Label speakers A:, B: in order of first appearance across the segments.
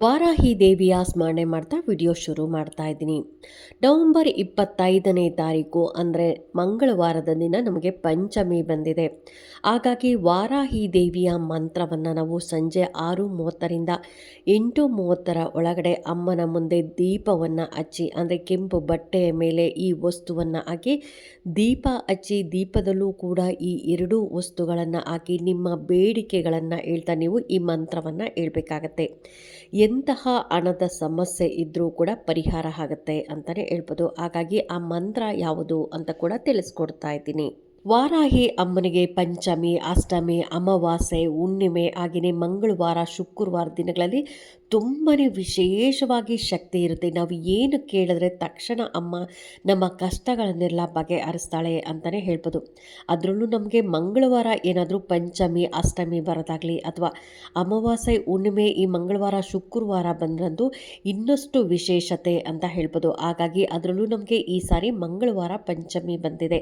A: Varahi ದೇವಿಯ ಸ್ಮರಣೆ ಮಾಡ್ತಾ ವಿಡಿಯೋ ಶುರು ಮಾಡ್ತಾ ಇದ್ದೀನಿ. ನವೆಂಬರ್ ಇಪ್ಪತ್ತೈದನೇ ತಾರೀಕು, ಅಂದರೆ ಮಂಗಳವಾರದ ದಿನ ನಮಗೆ ಪಂಚಮಿ ಬಂದಿದೆ. ಹಾಗಾಗಿ ವಾರಾಹಿ ದೇವಿಯ ಮಂತ್ರವನ್ನು ನಾವು ಸಂಜೆ ಆರು ಮೂವತ್ತರಿಂದ ಎಂಟು ಮೂವತ್ತರ ಒಳಗಡೆ ಅಮ್ಮನ ಮುಂದೆ ದೀಪವನ್ನು ಹಚ್ಚಿ, ಅಂದರೆ ಕೆಂಪು ಬಟ್ಟೆಯ ಮೇಲೆ ಈ ವಸ್ತುವನ್ನು ಹಾಕಿ, ದೀಪ ಹಚ್ಚಿ, ದೀಪದಲ್ಲೂ ಕೂಡ ಈ ಎರಡೂ ವಸ್ತುಗಳನ್ನು ಹಾಕಿ, ನಿಮ್ಮ ಬೇಡಿಕೆಗಳನ್ನು ಹೇಳ್ತಾ ನೀವು ಈ ಮಂತ್ರವನ್ನು ಹೇಳ್ಬೇಕಾಗತ್ತೆ. ಎಂತಹ ಹಣದ ಸಮಸ್ಯೆ ಇದ್ದರೂ ಕೂಡ ಪರಿಹಾರ ಆಗುತ್ತೆ ಅಂತಲೇ ಹೇಳ್ಬೋದು. ಹಾಗಾಗಿ ಆ ಮಂತ್ರ ಯಾವುದು ಅಂತ ಕೂಡ ತಿಳಿಸ್ಕೊಡ್ತಾ ಇದ್ದೀನಿ. ವಾರಾಹಿ ಅಮ್ಮನಿಗೆ ಪಂಚಮಿ, ಅಷ್ಟಮಿ, ಅಮಾವಾಸ್ಯೆ, ಹುಣ್ಣಿಮೆ, ಹಾಗೆಯೇ ಮಂಗಳವಾರ, ಶುಕ್ರವಾರ ದಿನಗಳಲ್ಲಿ ತುಂಬಾ ವಿಶೇಷವಾಗಿ ಶಕ್ತಿ ಇರುತ್ತೆ. ನಾವು ಏನು ಕೇಳಿದ್ರೆ ತಕ್ಷಣ ಅಮ್ಮ ನಮ್ಮ ಕಷ್ಟಗಳನ್ನೆಲ್ಲ ಬಗೆಹರಿಸ್ತಾಳೆ ಅಂತಲೇ ಹೇಳ್ಬೋದು. ಅದರಲ್ಲೂ ನಮಗೆ ಮಂಗಳವಾರ ಏನಾದರೂ ಪಂಚಮಿ, ಅಷ್ಟಮಿ ಬರೋದಾಗಲಿ ಅಥವಾ ಅಮಾವಾಸ್ಯೆ, ಹುಣ್ಣಿಮೆ ಈ ಮಂಗಳವಾರ, ಶುಕ್ರವಾರ ಬಂದ್ರಂದು ಇನ್ನಷ್ಟು ವಿಶೇಷತೆ ಅಂತ ಹೇಳ್ಬೋದು. ಹಾಗಾಗಿ ಅದರಲ್ಲೂ ನಮಗೆ ಈ ಸಾರಿ ಮಂಗಳವಾರ, ಪಂಚಮಿ ಬಂದಿದೆ.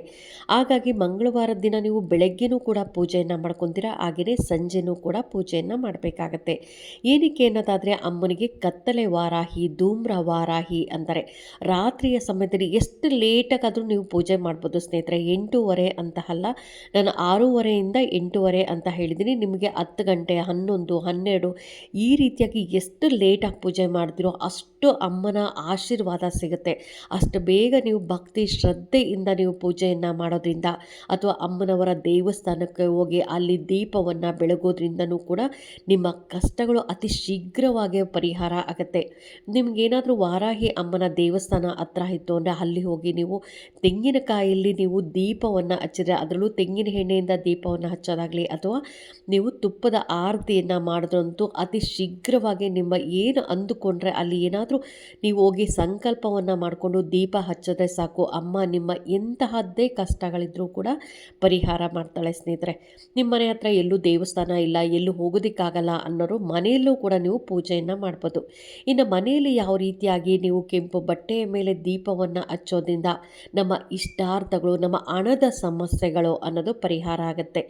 A: ಹಾಗಾಗಿ ಮಂಗಳವಾರದ ದಿನ ನೀವು ಬೆಳಗ್ಗೆನೂ ಕೂಡ ಪೂಜೆಯನ್ನು ಮಾಡ್ಕೊತೀರಾ ಹಾಗೆಯೇ ಸಂಜೆನೂ ಕೂಡ ಪೂಜೆಯನ್ನು ಮಾಡಬೇಕಾಗತ್ತೆ. ಏನಕ್ಕೆ ಅನ್ನೋದಾದರೆ ಅಮ್ಮನಿಗೆ ಕತ್ತಲೆ ವಾರಾಹಿ, ಧೂಮ್ರ ವಾರಾಹಿ ಅಂತಾರೆ ರಾತ್ರಿಯ ಸಮಯದಲ್ಲಿ ಎಷ್ಟು ಲೇಟಾಗಾದರೂ ನೀವು ಪೂಜೆ ಮಾಡ್ಬೋದು ಸ್ನೇಹಿತರೆ. ಎಂಟೂವರೆ ಅಂತ ಅಲ್ಲ ನಾನು ಆರೂವರೆಯಿಂದ ಎಂಟೂವರೆ ಅಂತ ಹೇಳಿದ್ದೀನಿ. ನಿಮಗೆ ಹತ್ತು ಗಂಟೆ ಹನ್ನೊಂದು, ಹನ್ನೆರಡು ಈ ರೀತಿಯಾಗಿ ಎಷ್ಟು ಲೇಟಾಗಿ ಪೂಜೆ ಮಾಡ್ತಿರೋ ಅಷ್ಟು ಅಮ್ಮನ ಆಶೀರ್ವಾದ ಸಿಗುತ್ತೆ. ಅಷ್ಟು ಬೇಗ ನೀವು ಭಕ್ತಿ ಶ್ರದ್ಧೆಯಿಂದ ನೀವು ಪೂಜೆಯನ್ನು ಮಾಡೋದ್ರಿಂದ ಅಥವಾ ಅಮ್ಮನವರ ದೇವಸ್ಥಾನಕ್ಕೆ ಹೋಗಿ ಅಲ್ಲಿ ದೀಪವನ್ನು ಬೆಳಗೋದ್ರಿಂದನೂ ಕೂಡ ನಿಮ್ಮ ಕಷ್ಟಗಳು ಅತಿ ಶೀಘ್ರವಾಗಿ ಪರಿಹಾರ ಆಗುತ್ತೆ. ನಿಮಗೇನಾದರೂ ವಾರಾಹಿ ಅಮ್ಮನ ದೇವಸ್ಥಾನ ಹತ್ರ ಇತ್ತು ಅಂದರೆ ಅಲ್ಲಿ ಹೋಗಿ ನೀವು ತೆಂಗಿನಕಾಯಲ್ಲಿ ನೀವು ದೀಪವನ್ನು ಹಚ್ಚಿದ್ರೆ ಅದರಲ್ಲೂ ತೆಂಗಿನ ಎಣ್ಣೆಯಿಂದ ದೀಪವನ್ನು ಹಚ್ಚೋದಾಗಲಿ ಅಥವಾ ನೀವು ತುಪ್ಪದ ಆರತಿಯನ್ನು ಮಾಡಿದ್ರಂತೂ ಅತಿ ಶೀಘ್ರವಾಗಿ ನಿಮ್ಮ ಏನು ಅಂದುಕೊಂಡ್ರೆ ಅಲ್ಲಿ ಏನಾದರೂ ನೀವು ಹೋಗಿ ಸಂಕಲ್ಪವನ್ನು ಮಾಡಿಕೊಂಡು ದೀಪ ಹಚ್ಚದೆ ಸಾಕು. ಅಮ್ಮ ನಿಮ್ಮ ಎಂತಹದ್ದೇ ಕಷ್ಟಗಳಿದ್ರೂ ಕೂಡ ಪರಿಹಾರ ಮಾಡ್ತಾಳೆ ಸ್ನೇಹಿತರೆ. ನಿಮ್ಮ ಮನೆ ಹತ್ರ ಎಲ್ಲೂ ದೇವಸ್ಥಾನ ಇಲ್ಲ, ಎಲ್ಲೂ ಹೋಗೋದಿಕ್ಕಾಗಲ್ಲ ಅನ್ನೋರು ಮನೆಯಲ್ಲೂ ಕೂಡ ನೀವು ಪೂಜೆಯನ್ನು ಮಾಡ್ಬೋದು. ಇನ್ನು ಮನೆಯಲ್ಲಿ ಯಾವ ರೀತಿಯಾಗಿ ನೀವು ಕೆಂಪು ಬಟ್ಟೆಯ ಮೇಲೆ ದೀಪವನ್ನು ಹಚ್ಚೋದ್ರಿಂದ ನಮ್ಮ ಇಷ್ಟಾರ್ಥಗಳು, ನಮ್ಮ ಹಣದ ಸಮಸ್ಯೆಗಳು ಅನ್ನೋದು ಪರಿಹಾರ ಆಗುತ್ತೆ.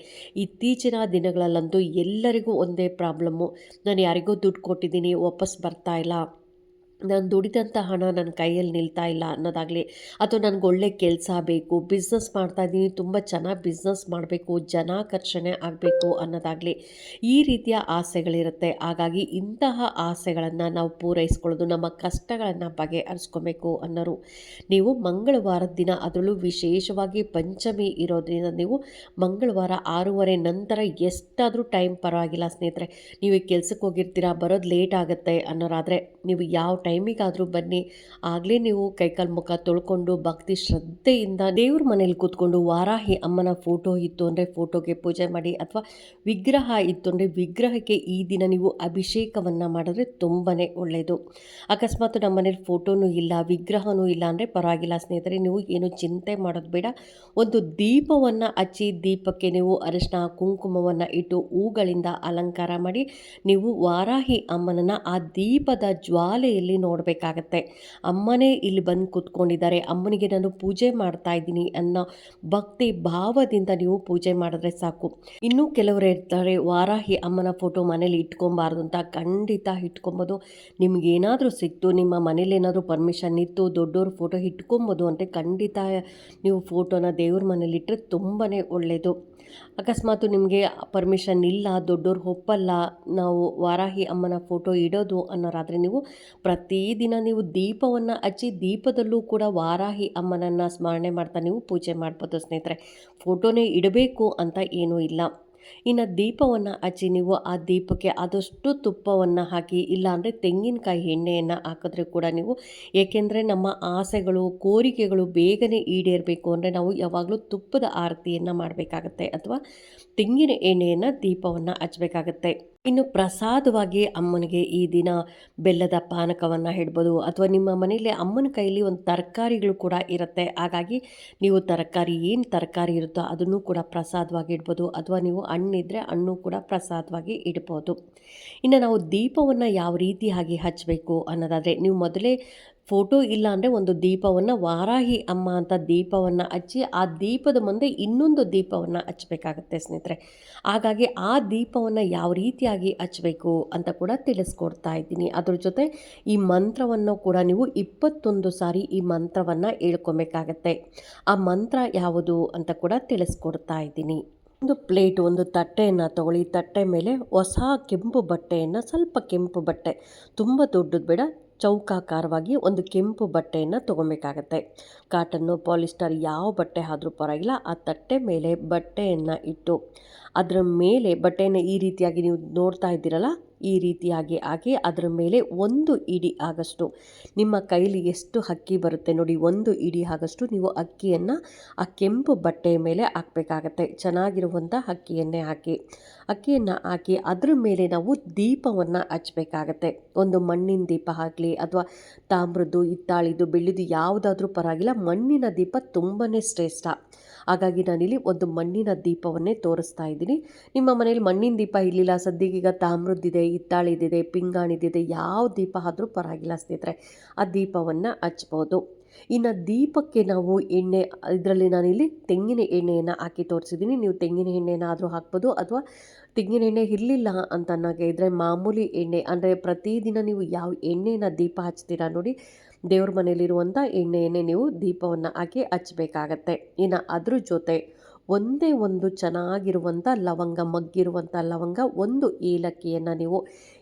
A: ಇತ್ತೀಚಿನ ದಿನಗಳಲ್ಲಂತೂ ಎಲ್ಲರಿಗೂ ಒಂದೇ ಪ್ರಾಬ್ಲಮ್ಮು. ನಾನು ಯಾರಿಗೂ ದುಡ್ಡು ಕೊಟ್ಟಿದ್ದೀನಿ, ವಾಪಸ್ ಬರ್ತಾ ಇಲ್ಲ. ನಾನು ದುಡಿದಂಥ ಹಣ ನನ್ನ ಕೈಯಲ್ಲಿ ನಿಲ್ತಾ ಇಲ್ಲ ಅನ್ನೋದಾಗಲಿ ಅಥವಾ ನನಗೆ ಒಳ್ಳೆ ಕೆಲಸ ಬೇಕು ಬಿಸ್ನೆಸ್ ಮಾಡ್ತಾಯಿದ್ದೀನಿ ತುಂಬ ಚೆನ್ನಾಗಿ ಬಿಸ್ನೆಸ್ ಮಾಡಬೇಕು ಜನಾಕರ್ಷಣೆ ಆಗಬೇಕು ಅನ್ನೋದಾಗಲಿ ಈ ರೀತಿಯ ಆಸೆಗಳಿರುತ್ತೆ. ಹಾಗಾಗಿ ಇಂತಹ ಆಸೆಗಳನ್ನು ನಾವು ಪೂರೈಸ್ಕೊಳ್ಳೋದು, ನಮ್ಮ ಕಷ್ಟಗಳನ್ನು ಬಗೆಹರಿಸ್ಕೊಬೇಕು ಅನ್ನೋರು ನೀವು ಮಂಗಳವಾರದ ದಿನ ಅದರಲ್ಲೂ ವಿಶೇಷವಾಗಿ ಪಂಚಮಿ ಇರೋದ್ರಿಂದ ನೀವು ಮಂಗಳವಾರ ಆರೂವರೆ ನಂತರ ಎಷ್ಟಾದರೂ ಟೈಮ್ ಪರವಾಗಿಲ್ಲ ಸ್ನೇಹಿತರೆ, ನೀವು ಕೆಲಸಕ್ಕೆ ಹೋಗಿರ್ತೀರಾ, ಬರೋದು ಲೇಟ್ ಆಗುತ್ತೆ ಅನ್ನೋರಾದರೆ ನೀವು ಯಾವ ಟೈಮಿಗಾದರೂ ಬನ್ನಿ. ಆಗಲೇ ನೀವು ಕೈಕಾಲು ಮುಖ ತೊಳ್ಕೊಂಡು ಭಕ್ತಿ ಶ್ರದ್ಧೆಯಿಂದ ದೇವ್ರ ಮನೇಲಿ ಕೂತ್ಕೊಂಡು ವಾರಾಹಿ ಅಮ್ಮನ ಫೋಟೋ ಇತ್ತು ಅಂದರೆ ಫೋಟೋಗೆ ಪೂಜೆ ಮಾಡಿ ಅಥವಾ ವಿಗ್ರಹ ಇತ್ತು ಅಂದರೆ ವಿಗ್ರಹಕ್ಕೆ ಈ ದಿನ ನೀವು ಅಭಿಷೇಕವನ್ನು ಮಾಡಿದ್ರೆ ತುಂಬಾ ಒಳ್ಳೆಯದು ಅಕಸ್ಮಾತ್ ನಮ್ಮ ಮನೇಲಿ ಫೋಟೋನೂ ಇಲ್ಲ, ವಿಗ್ರಹನೂ ಇಲ್ಲ ಅಂದರೆ ಪರವಾಗಿಲ್ಲ ಸ್ನೇಹಿತರೆ, ನೀವು ಏನು ಚಿಂತೆ ಮಾಡೋದು ಬೇಡ. ಒಂದು ದೀಪವನ್ನು ಹಚ್ಚಿ ದೀಪಕ್ಕೆ ನೀವು ಅರಿಶಿನ ಕುಂಕುಮವನ್ನು ಇಟ್ಟು ಹೂಗಳಿಂದ ಅಲಂಕಾರ ಮಾಡಿ ನೀವು ವಾರಾಹಿ ಅಮ್ಮನನ್ನು ಆ ದೀಪದ ಜ್ವಾಲೆಯಲ್ಲಿ ನೋಡಬೇಕಾಗತ್ತೆ. ಅಮ್ಮನೇ ಇಲ್ಲಿ ಬಂದು ಕೂತ್ಕೊಂಡಿದ್ದಾರೆ. ಅಮ್ಮನಿಗೆ ನಾನು ಪೂಜೆ ಮಾಡ್ತಾ ಇದ್ದೀನಿ ಅನ್ನೋ ಭಕ್ತಿ ಭಾವದಿಂದ ನೀವು ಪೂಜೆ ಮಾಡಿದ್ರೆ ಸಾಕು. ಇನ್ನೂ ಕೆಲವರು ಇರ್ತಾರೆ ವಾರಾಹಿ ಅಮ್ಮನ ಫೋಟೋ ಮನೇಲಿ ಇಟ್ಕೊಬಾರ್ದು ಅಂತ ಖಂಡಿತ ಇಟ್ಕೊಬೋದು. ನಿಮಗೇನಾದರೂ ಸಿಕ್ತು, ನಿಮ್ಮ ಮನೇಲಿ ಏನಾದರೂ ಪರ್ಮಿಷನ್ ಇತ್ತು, ದೊಡ್ಡವ್ರ ಫೋಟೋ ಇಟ್ಕೊಬೋದು ಅಂತ ಖಂಡಿತ ನೀವು ಫೋಟೋನ ದೇವ್ರ ಮನೇಲಿ ಇಟ್ಟರೆ ತುಂಬಾ ಒಳ್ಳೆಯದು ಅಕಸ್ಮಾತ್ ನಿಮಗೆ ಪರ್ಮಿಷನ್ ಇಲ್ಲ, ದೊಡ್ಡವ್ರು ಒಪ್ಪಲ್ಲ, ನಾವು ವಾರಾಹಿ ಅಮ್ಮನ ಫೋಟೋ ಇಡೋದು ಅನ್ನೋರಾದರೆ ನೀವು ಪ್ರತಿದಿನ ನೀವು ದೀಪವನ್ನು ಹಚ್ಚಿ ದೀಪದಲ್ಲೂ ಕೂಡ ವಾರಾಹಿ ಅಮ್ಮನನ್ನು ಸ್ಮರಣೆ ಮಾಡ್ತಾ ನೀವು ಪೂಜೆ ಮಾಡ್ಬೋದು ಸ್ನೇಹಿತರೆ. ಫೋಟೋನೇ ಇಡಬೇಕು ಅಂತ ಏನೂ ಇಲ್ಲ. ಇನ್ನು ದೀಪವನ್ನು ಹಚ್ಚಿ ನೀವು ಆ ದೀಪಕ್ಕೆ ಆದಷ್ಟು ತುಪ್ಪವನ್ನು ಹಾಕಿ ಇಲ್ಲಾಂದರೆ ತೆಂಗಿನಕಾಯಿ ಎಣ್ಣೆಯನ್ನು ಹಾಕಿದ್ರೆ ಕೂಡ ನೀವು, ಏಕೆಂದರೆ ನಮ್ಮ ಆಸೆಗಳು, ಕೋರಿಕೆಗಳು ಬೇಗನೆ ಈಡೇರಬೇಕು ಅಂದರೆ ನಾವು ಯಾವಾಗಲೂ ತುಪ್ಪದ ಆರತಿಯನ್ನು ಮಾಡಬೇಕಾಗತ್ತೆ ಅಥವಾ ತೆಂಗಿನ ಎಣ್ಣೆಯನ್ನು ದೀಪವನ್ನು ಹಚ್ಚಬೇಕಾಗತ್ತೆ. ಇನ್ನು ಪ್ರಸಾದವಾಗಿ ಅಮ್ಮನಿಗೆ ಈ ದಿನ ಬೆಲ್ಲದ ಪಾನಕವನ್ನು ಹಿಡ್ಬೋದು ಅಥವಾ ನಿಮ್ಮ ಮನೆಯಲ್ಲಿ ಅಮ್ಮನ ಕೈಯಲ್ಲಿ ಒಂದು ತರಕಾರಿಗಳು ಕೂಡ ಇರುತ್ತೆ. ಹಾಗಾಗಿ ನೀವು ತರಕಾರಿ ಏನು ತರಕಾರಿ ಇರುತ್ತೋ ಅದನ್ನು ಕೂಡ ಪ್ರಸಾದವಾಗಿ ಇಡ್ಬೋದು. ಅಥವಾ ನೀವು ಹಣ್ಣಿದ್ರೆ ಹಣ್ಣು ಕೂಡ ಪ್ರಸಾದವಾಗಿ ಇಡ್ಬೋದು. ಇನ್ನು ನಾವು ದೀಪವನ್ನು ಯಾವ ರೀತಿಯಾಗಿ ಹಚ್ಚಬೇಕು ಅನ್ನೋದಾದರೆ ನೀವು ಮೊದಲೇ ಫೋಟೋ ಇಲ್ಲ ಅಂದರೆ ಒಂದು ದೀಪವನ್ನು ವಾರಾಹಿ ಅಮ್ಮ ಅಂತ ದೀಪವನ್ನು ಹಚ್ಚಿ ಆ ದೀಪದ ಮುಂದೆ ಇನ್ನೊಂದು ದೀಪವನ್ನು ಹಚ್ಚಬೇಕಾಗತ್ತೆ ಸ್ನೇಹಿತರೆ. ಹಾಗಾಗಿ ಆ ದೀಪವನ್ನು ಯಾವ ರೀತಿಯಾಗಿ ಹಚ್ಚಬೇಕು ಅಂತ ಕೂಡ ತಿಳಿಸ್ಕೊಡ್ತಾ ಇದ್ದೀನಿ. ಅದ್ರ ಜೊತೆ ಈ ಮಂತ್ರವನ್ನು ಕೂಡ ನೀವು ಇಪ್ಪತ್ತೊಂದು ಸಾರಿ ಈ ಮಂತ್ರವನ್ನು ಹೇಳ್ಕೊಬೇಕಾಗತ್ತೆ. ಆ ಮಂತ್ರ ಯಾವುದು ಅಂತ ಕೂಡ ತಿಳಿಸ್ಕೊಡ್ತಾ ಇದ್ದೀನಿ. ಒಂದು ಪ್ಲೇಟ್, ಒಂದು ತಟ್ಟೆಯನ್ನು ತಗೊಳ್ಳಿ. ತಟ್ಟೆ ಮೇಲೆ ಹೊಸ ಕೆಂಪು ಬಟ್ಟೆಯನ್ನು, ಸ್ವಲ್ಪ ಕೆಂಪು ಬಟ್ಟೆ, ತುಂಬ ದೊಡ್ಡದು ಬೇಡ ಚೌಕಾಕಾರವಾಗಿ ಒಂದು ಕೆಂಪು ಬಟ್ಟೆಯನ್ನು ತೊಗೊಬೇಕಾಗತ್ತೆ ಕಾಟನ್ನು, ಪಾಲಿಸ್ಟರ್ ಯಾವ ಬಟ್ಟೆ ಆದರೂ ಪರವಾಗಿಲ್ಲ, ಆ ತಟ್ಟೆ ಮೇಲೆ ಬಟ್ಟೆಯನ್ನು ಇಟ್ಟು, ಅದರ ಮೇಲೆ ಬಟ್ಟೆಯನ್ನು ಈ ರೀತಿಯಾಗಿ ನೀವು ನೋಡ್ತಾ ಇದ್ದೀರಲ್ಲ ಈ ರೀತಿಯಾಗಿ ಹಾಕಿ ಅದರ ಮೇಲೆ ಒಂದು ಇಡಿ ಆಗಷ್ಟು, ನಿಮ್ಮ ಕೈಲಿ ಎಷ್ಟು ಅಕ್ಕಿ ಬರುತ್ತೆ ನೋಡಿ, ಒಂದು ಇಡಿ ಆಗಷ್ಟು ನೀವು ಅಕ್ಕಿಯನ್ನು ಆ ಕೆಂಪು ಬಟ್ಟೆಯ ಮೇಲೆ ಹಾಕಬೇಕಾಗತ್ತೆ. ಚೆನ್ನಾಗಿರುವಂಥ ಅಕ್ಕಿಯನ್ನೇ ಹಾಕಿ. ಅಕ್ಕಿಯನ್ನು ಹಾಕಿ ಅದ್ರ ಮೇಲೆ ನಾವು ದೀಪವನ್ನು ಹಚ್ಚಬೇಕಾಗತ್ತೆ ಒಂದು ಮಣ್ಣಿನ ದೀಪ ಆಗಲಿ ಅಥವಾ ತಾಮ್ರದ್ದು ಹಿತ್ತಾಳಿದು ಬೆಳ್ಳಿದು ಯಾವುದಾದ್ರೂ ಪರವಾಗಿಲ್ಲ, ಮಣ್ಣಿನ ದೀಪ ತುಂಬಾ ಶ್ರೇಷ್ಠ. ಹಾಗಾಗಿ ನಾನಿಲ್ಲಿ ಒಂದು ಮಣ್ಣಿನ ದೀಪವನ್ನೇ ತೋರಿಸ್ತಾ ಇದ್ದೀನಿ. ನಿಮ್ಮ ಮನೇಲಿ ಮಣ್ಣಿನ ದೀಪ ಇರಲಿಲ್ಲ ಸದ್ಯಗೀಗ ತಾಮ್ರದ್ದಿದೆ, ಹಿತ್ತಾಳಿದಿದೆ, ಪಿಂಗಾಣಿದಿದೆ, ಯಾವ ದೀಪ ಆದರೂ ಪರವಾಗಿಲ್ಲ ಸ್ನೇಹಿತರೆ, ಆ ದೀಪವನ್ನು ಹಚ್ಬೋದು. ಇನ್ನು ದೀಪಕ್ಕೆ ನಾವು ಎಣ್ಣೆ, ಇದರಲ್ಲಿ ನಾನಿಲ್ಲಿ ತೆಂಗಿನ ಎಣ್ಣೆಯನ್ನು ಹಾಕಿ ತೋರಿಸಿದ್ದೀನಿ. ನೀವು ತೆಂಗಿನ ಎಣ್ಣೆನಾದರೂ ಹಾಕ್ಬೋದು ಅಥವಾ ತೆಂಗಿನ ಎಣ್ಣೆ ಇರಲಿಲ್ಲ ಅಂತ ಇದ್ದರೆ ಮಾಮೂಲಿ ಎಣ್ಣೆ, ಅಂದರೆ ಪ್ರತಿದಿನ ನೀವು ಯಾವ ಎಣ್ಣೆನ ದೀಪ ಹಚ್ತೀರಾ ನೋಡಿ ದೇವ್ರ ಮನೇಲಿರುವಂಥ ಎಣ್ಣೆಯನ್ನೇ ನೀವು ದೀಪವನ್ನು ಹಾಕಿ ಹಚ್ಚಬೇಕಾಗತ್ತೆ. ಇನ್ನು ಅದ್ರ ಜೊತೆ ಒಂದೇ ಒಂದು ಚೆನ್ನಾಗಿರುವಂಥ ಲವಂಗ, ಮಗ್ಗಿರುವಂಥ ಲವಂಗ, ಒಂದು ಏಲಕ್ಕಿಯನ್ನು ನೀವು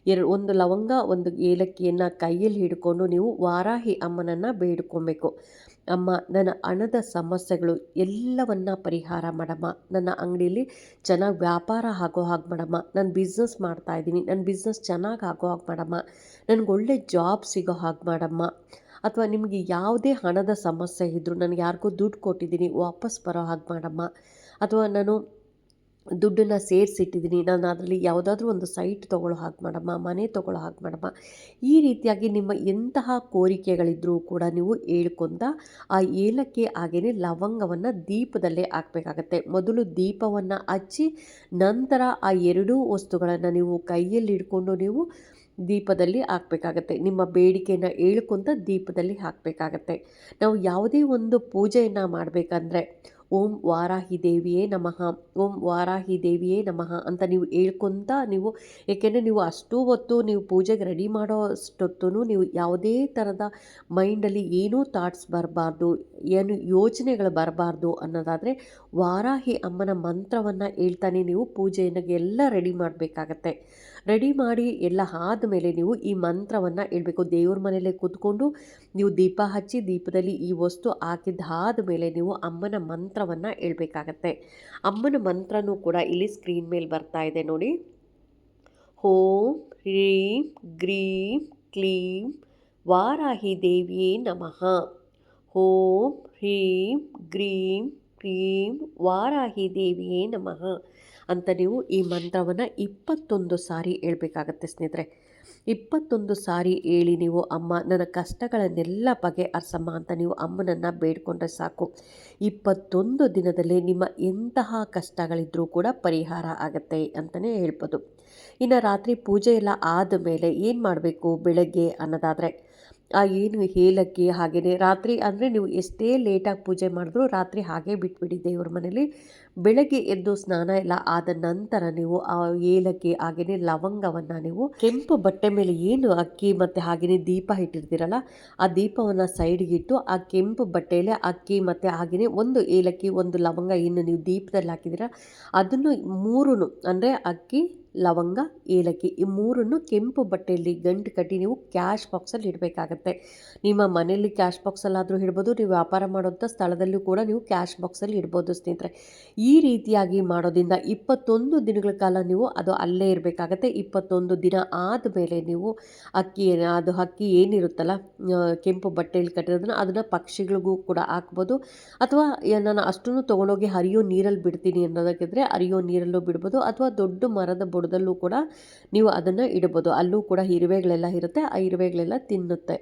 A: ಎರಡು ಒಂದು ಲವಂಗ, ಒಂದು ಏಲಕ್ಕಿಯನ್ನು ಕೈಯಲ್ಲಿ ಹಿಡ್ಕೊಂಡು ನೀವು ವಾರಾಹಿ ಅಮ್ಮನನ್ನು ಬೇಡ್ಕೊಬೇಕು. ಅಮ್ಮ, ನನ್ನ ಹಣದ ಸಮಸ್ಯೆಗಳು ಎಲ್ಲವನ್ನ ಪರಿಹಾರ ಮಾಡಮ್ಮ. ನನ್ನ ಅಂಗಡಿಯಲ್ಲಿ ಚೆನ್ನಾಗಿ ವ್ಯಾಪಾರ ಆಗೋ ಹಾಗೆ ಮಾಡಮ್ಮ. ನಾನು ಬಿಸ್ನೆಸ್ ಮಾಡ್ತಾಯಿದ್ದೀನಿ ನನ್ನ ಬಿಸ್ನೆಸ್ ಚೆನ್ನಾಗಿ ಆಗೋ ಹಾಗೆ ಮಾಡಮ್ಮ. ನನಗೆ ಒಳ್ಳೆ ಜಾಬ್ ಸಿಗೋ ಹಾಗೆ ಮಾಡಮ್ಮ. ಅಥವಾ ನಿಮಗೆ ಯಾವುದೇ ಹಣದ ಸಮಸ್ಯೆ ಇದ್ದರೂ ನನಗೆ ಯಾರಿಗೋ ದುಡ್ಡು ಕೊಟ್ಟಿದ್ದೀನಿ, ವಾಪಸ್ ಬರೋ ಹಾಗೆ ಮಾಡಮ್ಮ. ಅಥವಾ ನಾನು ದುಡ್ಡನ್ನು ಸೇರಿಸಿಟ್ಟಿದ್ದೀನಿ, ನಾನು ಅದರಲ್ಲಿ ಯಾವುದಾದ್ರೂ ಒಂದು ಸೈಟ್ ತೊಗೊಳ್ಳೋ ಹಾಗೆ ಮಾಡಮ್ಮ, ಮನೆ ತೊಗೊಳ್ಳೋ ಹಾಗೆ ಮಾಡಮ್ಮ. ಈ ರೀತಿಯಾಗಿ ನಿಮ್ಮ ಎಂತಹ ಕೋರಿಕೆಗಳಿದ್ದರೂ ಕೂಡ ನೀವು ಹೇಳ್ಕೊಂತ ಆ ಏಲಕ್ಕಿ ಹಾಗೆಯೇ ಲವಂಗವನ್ನು ದೀಪದಲ್ಲೇ ಹಾಕಬೇಕಾಗತ್ತೆ. ಮೊದಲು ದೀಪವನ್ನು ಹಚ್ಚಿ, ನಂತರ ಆ ಎರಡೂ ವಸ್ತುಗಳನ್ನು ನೀವು ಕೈಯಲ್ಲಿ ಹಿಡ್ಕೊಂಡು ನೀವು ದೀಪದಲ್ಲಿ ಹಾಕಬೇಕಾಗತ್ತೆ. ನಿಮ್ಮ ಬೇಡಿಕೆಯನ್ನು ಹೇಳ್ಕೊಂತ ದೀಪದಲ್ಲಿ ಹಾಕಬೇಕಾಗತ್ತೆ. ನಾವು ಯಾವುದೇ ಒಂದು ಪೂಜೆಯನ್ನು ಮಾಡಬೇಕಂದ್ರೆ, ಓಂ ವಾರಾಹಿ ದೇವಿಯೇ ನಮಃ, ಓಂ ವಾರಾಹಿ ದೇವಿಯೇ ನಮಃ ಅಂತ ನೀವು ಹೇಳ್ಕೊತ ನೀವು, ಏಕೆಂದರೆ ನೀವು ಅಷ್ಟು ಹೊತ್ತು ನೀವು ಪೂಜೆಗೆ ರೆಡಿ ಮಾಡೋ ಅಷ್ಟೊತ್ತು ನೀವು ಯಾವುದೇ ಥರದ ಮೈಂಡಲ್ಲಿ ಏನೂ ಥಾಟ್ಸ್ ಬರಬಾರ್ದು, ಏನು ಯೋಚನೆಗಳು ಬರಬಾರ್ದು ಅನ್ನೋದಾದರೆ, ವಾರಾಹಿ ಅಮ್ಮನ ಮಂತ್ರವನ್ನು ಹೇಳ್ತಾನೆ ನೀವು ಪೂಜೆಯನ್ನು ಎಲ್ಲ ರೆಡಿ ಮಾಡಬೇಕಾಗತ್ತೆ. ರೆಡಿ ಮಾಡಿ ಎಲ್ಲ ಆದಮೇಲೆ ನೀವು ಈ ಮಂತ್ರವನ್ನು ಹೇಳಬೇಕು ದೇವ್ರ ಮನೆಯಲ್ಲೇ ಕೂತ್ಕೊಂಡು ನೀವು ದೀಪ ಹಚ್ಚಿ ದೀಪದಲ್ಲಿ ಈ ವಸ್ತು ಹಾಕಿದ್ದಾದ ಮೇಲೆ ನೀವು ಅಮ್ಮನ ಮಂತ್ರವನ್ನು ಹೇಳಬೇಕಾಗತ್ತೆ ಅಮ್ಮನ ಮಂತ್ರನೂ ಕೂಡ ಇಲ್ಲಿ ಸ್ಕ್ರೀನ್ ಮೇಲೆ ಬರ್ತಾ ಇದೆ ನೋಡಿ. ಓಂ ಹ್ರೀಂ ಗ್ರೀಂ ಕ್ಲೀಂ ವಾರಾಹಿ ದೇವಿಯೇ ನಮಃ. ಓಂ ಹ್ರೀಂ ಗ್ರೀಂ ಕ್ಲೀಂ ವಾರಾಹಿ ದೇವಿಯೇ ನಮಃ. ಅಂತ ನೀವು ಈ ಮಂತ್ರವನ್ನು ಇಪ್ಪತ್ತೊಂದು ಸಾರಿ ಹೇಳ್ಬೇಕಾಗತ್ತೆ ಸ್ನೇಹಿತರೆ. ಇಪ್ಪತ್ತೊಂದು ಸಾರಿ ಹೇಳಿ ನೀವು, ಅಮ್ಮ, ನನ್ನ ಕಷ್ಟಗಳನ್ನೆಲ್ಲ ಬಗೆಹರಿಸಮ್ಮ ಅಂತ ನೀವು ಅಮ್ಮನನ್ನು ಬೇಡ್ಕೊಂಡ್ರೆ ಸಾಕು. ಇಪ್ಪತ್ತೊಂದು ದಿನದಲ್ಲಿ ನಿಮ್ಮ ಎಂತಹ ಕಷ್ಟಗಳಿದ್ದರೂ ಕೂಡ ಪರಿಹಾರ ಆಗತ್ತೆ ಅಂತಲೇ ಹೇಳ್ಬೋದು. ಇನ್ನು ರಾತ್ರಿ ಪೂಜೆ ಎಲ್ಲ ಆದ ಮೇಲೆ ಏನು ಮಾಡಬೇಕು? ಬೆಳಗ್ಗೆ ಅನ್ನೋದಾದರೆ, ಆ ಏನು ಏಲಕ್ಕಿ ಹಾಗೆಯೇ ರಾತ್ರಿ ಅಂದರೆ ನೀವು ಎಷ್ಟೇ ಲೇಟಾಗಿ ಪೂಜೆ ಮಾಡಿದ್ರೂ ರಾತ್ರಿ ಹಾಗೆ ಬಿಟ್ಬಿಡಿ ದೇವ್ರ ಮನೇಲಿ. ಬೆಳಗ್ಗೆ ಎದ್ದು ಸ್ನಾನ ಎಲ್ಲ ಆದ ನಂತರ ನೀವು ಆ ಏಲಕ್ಕಿ ಹಾಗೆಯೇ ಲವಂಗವನ್ನು ನೀವು ಕೆಂಪು ಬಟ್ಟೆ ಮೇಲೆ ಏನು ಅಕ್ಕಿ ಮತ್ತು ಹಾಗೆಯೇ ದೀಪ ಇಟ್ಟಿರ್ತೀರಲ್ಲ, ಆ ದೀಪವನ್ನು ಸೈಡ್ಗೆ ಇಟ್ಟು ಆ ಕೆಂಪು ಬಟ್ಟೆಯಲ್ಲಿ ಅಕ್ಕಿ ಮತ್ತು ಹಾಗೆಯೇ ಒಂದು ಏಲಕ್ಕಿ, ಒಂದು ಲವಂಗ ಏನು ನೀವು ದೀಪದಲ್ಲಿ ಹಾಕಿದ್ದೀರ, ಅದನ್ನು ಮೂರೂ ಅಂದರೆ ಅಕ್ಕಿ, ಲವಂಗ, ಏಲಕ್ಕಿ ಈ ಮೂರನ್ನು ಕೆಂಪು ಬಟ್ಟೆಯಲ್ಲಿ ಗಂಟು ಕಟ್ಟಿ ನೀವು ಕ್ಯಾಶ್ ಬಾಕ್ಸಲ್ಲಿ ಇಡಬೇಕಾಗತ್ತೆ. ನಿಮ್ಮ ಮನೆಯಲ್ಲಿ ಕ್ಯಾಶ್ ಬಾಕ್ಸಲ್ಲಾದರೂ ಇಡ್ಬೋದು, ನೀವು ವ್ಯಾಪಾರ ಮಾಡುವಂಥ ಸ್ಥಳದಲ್ಲೂ ಕೂಡ ನೀವು ಕ್ಯಾಶ್ ಬಾಕ್ಸಲ್ಲಿ ಇಡ್ಬೋದು ಸ್ನೇಹಿತರೆ. ರೀತಿಯಾಗಿ ಮಾಡೋದ್ರಿಂದ ಇಪ್ಪತ್ತೊಂದು ದಿನಗಳ ಕಾಲ ನೀವು ಅದು ಅಲ್ಲೇ ಇರಬೇಕಾಗತ್ತೆ. ಇಪ್ಪತ್ತೊಂದು ದಿನ ಆದಮೇಲೆ ನೀವು ಅಕ್ಕಿ ಅದು ಅಕ್ಕಿ ಏನಿರುತ್ತಲ್ಲ ಕೆಂಪು ಬಟ್ಟೆಯಲ್ಲಿ ಕಟ್ಟಿರೋದನ್ನ ಅದನ್ನು ಪಕ್ಷಿಗಳಿಗೂ ಕೂಡ ಹಾಕ್ಬೋದು. ಅಥವಾ ನಾನು ಅಷ್ಟನ್ನು ತೊಗೊಂಡೋಗಿ ಹರಿಯೋ ನೀರಲ್ಲಿ ಬಿಡ್ತೀನಿ ಅನ್ನೋದಕ್ಕಿದ್ರೆ ಹರಿಯೋ ನೀರಲ್ಲೂ ಬಿಡ್ಬೋದು. ಅಥವಾ ದೊಡ್ಡ ಮರದ ಬುಡದಲ್ಲೂ ಕೂಡ ನೀವು ಅದನ್ನು ಇಡ್ಬೋದು. ಅಲ್ಲೂ ಕೂಡ ಇರುವೆಗಳೆಲ್ಲ ಇರುತ್ತೆ, ಆ ಇರುವೆಗಳೆಲ್ಲ ತಿನ್ನುತ್ತೆ.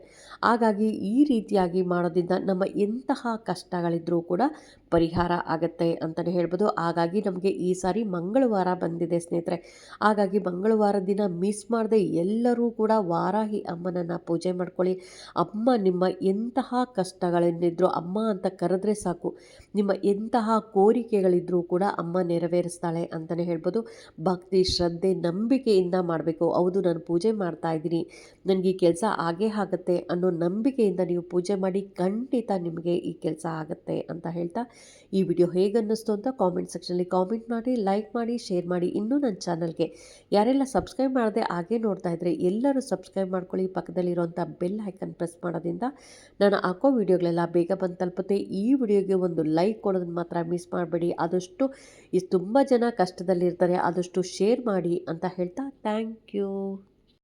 A: ಹಾಗಾಗಿ ಈ ರೀತಿಯಾಗಿ ಮಾಡೋದ್ರಿಂದ ನಮ್ಮ ಎಂತಹ ಕಷ್ಟಗಳಿದ್ರೂ ಕೂಡ ಪರಿಹಾರ ಆಗುತ್ತೆ ಅಂತಲೇ ಹೇಳ್ಬೋದು. ಹೇಳ್ಬೋದು. ಹಾಗಾಗಿ ನಮಗೆ ಈ ಸಾರಿ ಮಂಗಳವಾರ ಬಂದಿದೆ ಸ್ನೇಹಿತರೆ. ಹಾಗಾಗಿ ಮಂಗಳವಾರ ದಿನ ಮಿಸ್ ಮಾಡದೆ ಎಲ್ಲರೂ ಕೂಡ ವಾರಾಹಿ ಅಮ್ಮನನ್ನು ಪೂಜೆ ಮಾಡ್ಕೊಳ್ಳಿ. ಅಮ್ಮ ನಿಮ್ಮ ಎಂತಹ ಕಷ್ಟಗಳೇನಿದ್ರು ಅಮ್ಮ ಅಂತ ಕರೆದ್ರೆ ಸಾಕು. ನಿಮ್ಮ ಎಂತಹ ಕೋರಿಕೆಗಳಿದ್ರೂ ಕೂಡ ಅಮ್ಮ ನೆರವೇರಿಸ್ತಾಳೆ ಅಂತಲೇ ಹೇಳ್ಬೋದು. ಭಕ್ತಿ, ಶ್ರದ್ಧೆ, ನಂಬಿಕೆಯಿಂದ ಮಾಡಬೇಕು. ಹೌದು, ನಾನು ಪೂಜೆ ಮಾಡ್ತಾ ಇದ್ದೀನಿ. ನನಗೆ ಈ ಕೆಲಸ ಆಗೇ ಆಗುತ್ತೆ ಅನ್ನೋ ನಂಬಿಕೆಯಿಂದ ನೀವು ಪೂಜೆ ಮಾಡಿ ಖಂಡಿತ ನಿಮಗೆ ಈ ಕೆಲಸ ಆಗುತ್ತೆ ಅಂತ ಹೇಳ್ತಾ ಈ ವಿಡಿಯೋ ಹೇಗನ್ನಿಸ್ತು ಅಂತ ಕಾಮೆಂಟ್ ಸೆಕ್ಷನಲ್ಲಿ ಕಾಮೆಂಟ್ ಮಾಡಿ ಲೈಕ್ ಮಾಡಿ ಶೇರ್ ಮಾಡಿ ಇನ್ನೂ ನನ್ನ ಚಾನಲ್ಗೆ ಯಾರೆಲ್ಲ ಸಬ್ಸ್ಕ್ರೈಬ್ ಮಾಡದೆ ಹಾಗೆ ನೋಡ್ತಾ ಇದ್ದರೆ ಎಲ್ಲರೂ ಸಬ್ಸ್ಕ್ರೈಬ್ ಮಾಡ್ಕೊಳ್ಳಿ. ಪಕ್ಕದಲ್ಲಿರುವಂಥ ಬೆಲ್ ಐಕನ್ ಪ್ರೆಸ್ ಮಾಡೋದ್ರಿಂದ ನಾನು ಹಾಕೋ ವೀಡಿಯೋಗಳೆಲ್ಲ ಬೇಗ ಬಂದು ತಲುಪುತ್ತೆ. ಈ ವಿಡಿಯೋಗೆ ಒಂದು ಲೈಕ್ ಕೊಡೋದನ್ನು ಮಾತ್ರ ಮಿಸ್ ಮಾಡಬೇಡಿ. ಆದಷ್ಟು ಈ ತುಂಬ ಜನ ಕಷ್ಟದಲ್ಲಿರ್ತಾರೆ, ಆದಷ್ಟು ಶೇರ್ ಮಾಡಿ ಅಂತ ಹೇಳ್ತಾ ಥ್ಯಾಂಕ್ ಯು